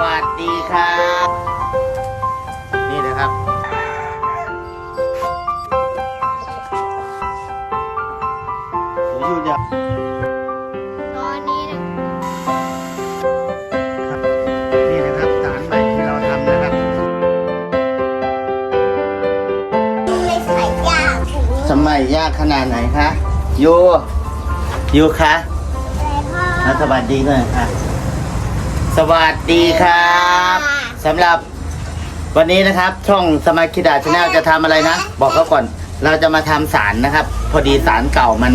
วัสดีครับ นี่นะครับเดี๋ยวอยู่จะตอนนี้นะนี่นะครับสารใหม่ที่เราทำนะครับ ไม่ใส่ยากถึงสมัยยากขนาดไหนคะยูยูคะเลยพ่อ อะสวัสดีหน่อยค่ะ สวัสดีครับสำหรับวันนี้นะครับ ช่องสมาคิดาชาแนลจะทำอะไรนะ บอกเขาก่อน เราจะมาทำสารนะครับ พอดีสารเก่ามัน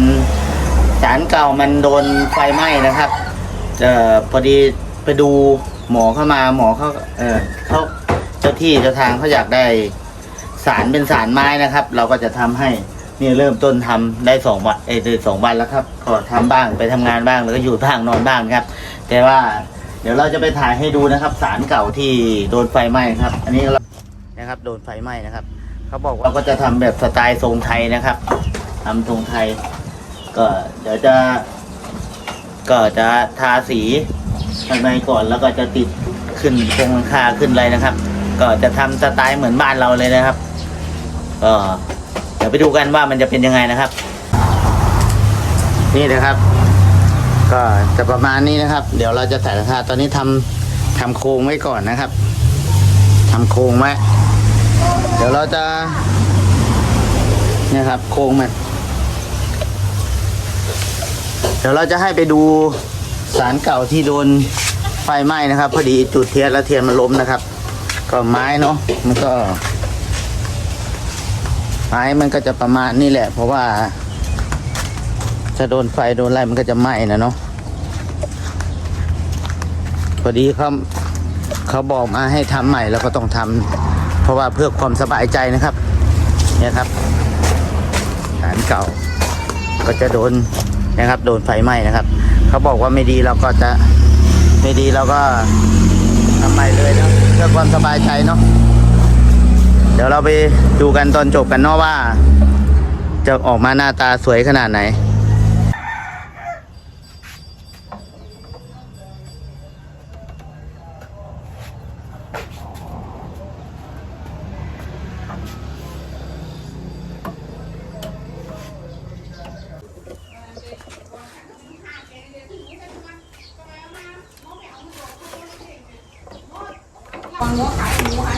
สารเก่ามันโดนไฟไหม้นะครับเอ่อพอดีไปดูหมอเข้ามาหมอเขาเออเขาเจ้าที่เจ้าทางเขาอยากได้สารเป็นสารไม้นะครับ เราก็จะทำให้นี่เริ่มต้นทำได้สองวันเอยได้สองวันแล้วครับ ก็ทำบ้างไปทำงานบ้างแล้วก็อยู่บ้างนอนบ้างครับ แต่ว่า เดี๋ยวเราจะไปถ่ายให้ดูนะครับสารเก่าที่โดนไฟไหม้ครับ อันนี้เรานะครับ โดนไฟไหม้นะครับ เขาบอกว่าเราก็จะทำแบบสไตล์ทรงไทยนะครับทำทรงไทย ก็เดี๋ยวจะ ก็จะทาสีข้างในก่อนแล้วก็จะติดขึ้นโครงหลังคาขึ้นอะไรนะครับ ก็จะทำสไตล์เหมือนบ้านเราเลยนะครับก็เดี๋ยวไปดูกันว่ามันจะเป็นยังไงนะครับ นี่นะครับ ก็จะประมาณนี้นะครับ เดี๋ยวเราจะใส่ราคาตอนนี้ทำทำโครงไว้ก่อนนะครับทำโครงไว้เดี๋ยวเราจะเนี่ยครับ โครงมัน เดี๋ยวเราจะให้ไปดูสารเก่าที่โดนไฟไหม้นะครับ พอดีจุดเทียนแล้วเทียนมันล้มนะครับ ก็ไม้เนาะมันก็ ไม้มันก็จะประมาณนี้แหละ เพราะว่า จะโดนไฟโดนอะไรมันก็จะไหม้นะเนาะพอดีเขาเขาบอกมาให้ทำใหม่แล้วก็ต้องทำเพราะว่าเพื่อความสบายใจนะครับ เนี่ยครับสารเก่า ก็จะโดนนะครับ โดนไฟไหม้นะครับ เขาบอกว่าไม่ดีเราก็จะไม่ดีเราก็ทำใหม่เลยนะเพื่อความสบายใจเนาะเดี๋ยวเราไปดูกันตอนจบกันเนาะว่า จะออกมาหน้าตาสวยขนาดไหน Uangnya.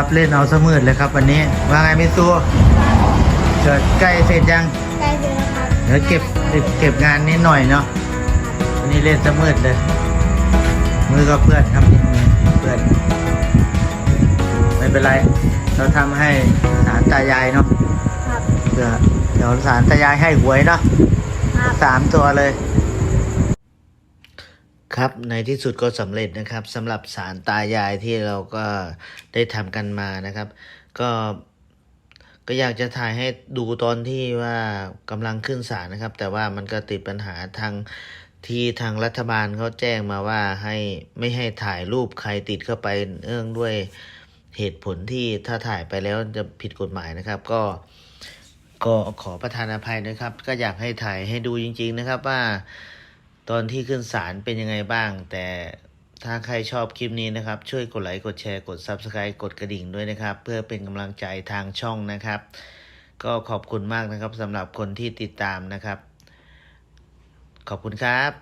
ครับ เล่นเอาเสมืดเลยครับวันนี้ ว่าไงมิซูเกิดใกล้เสร็จยังใกล้เสร็จแล้วครับเดี๋ยวเก็บเก็บงานนิดหน่อยเนาะวันนี้เล่นเสมืดเลย มือก็เพื่อนครับนี่มือเพื่อนไม่เป็นไร เราทำให้สารตายายเนาะครับเพื่อเดี๋ยวสารตายายให้หวยเนาะครับสามตัวเลย ครับในที่สุดก็สำเร็จนะครับสำหรับสารตายายที่เราก็ได้ทำกันมานะครับ ก็ก็อยากจะถ่ายให้ดูตอนที่ว่ากำลังขึ้นศาลนะครับ แต่ว่ามันก็ติดปัญหาทางที่ทางรัฐบาลเขาแจ้งมาว่าให้ไม่ให้ถ่ายรูปใครติดเข้าไปเนื่องด้วยเหตุผลที่ถ้าถ่ายไปแล้วจะผิดกฎหมายนะครับ ก็ก็ขอประทานอภัยนะครับ ก็อยากให้ถ่ายให้ดูจริง ๆ นะครับว่า ตอนที่ขึ้นศาลเป็นยังไงบ้าง แต่ถ้าใครชอบคลิปนี้นะครับ ช่วยกดไลค์กดแชร์กด Subscribe กดกระดิ่งด้วยนะครับ เพื่อเป็นกำลังใจทางช่องนะครับ ก็ขอบคุณมากนะครับสำหรับคนที่ติดตามนะครับ ขอบคุณครับ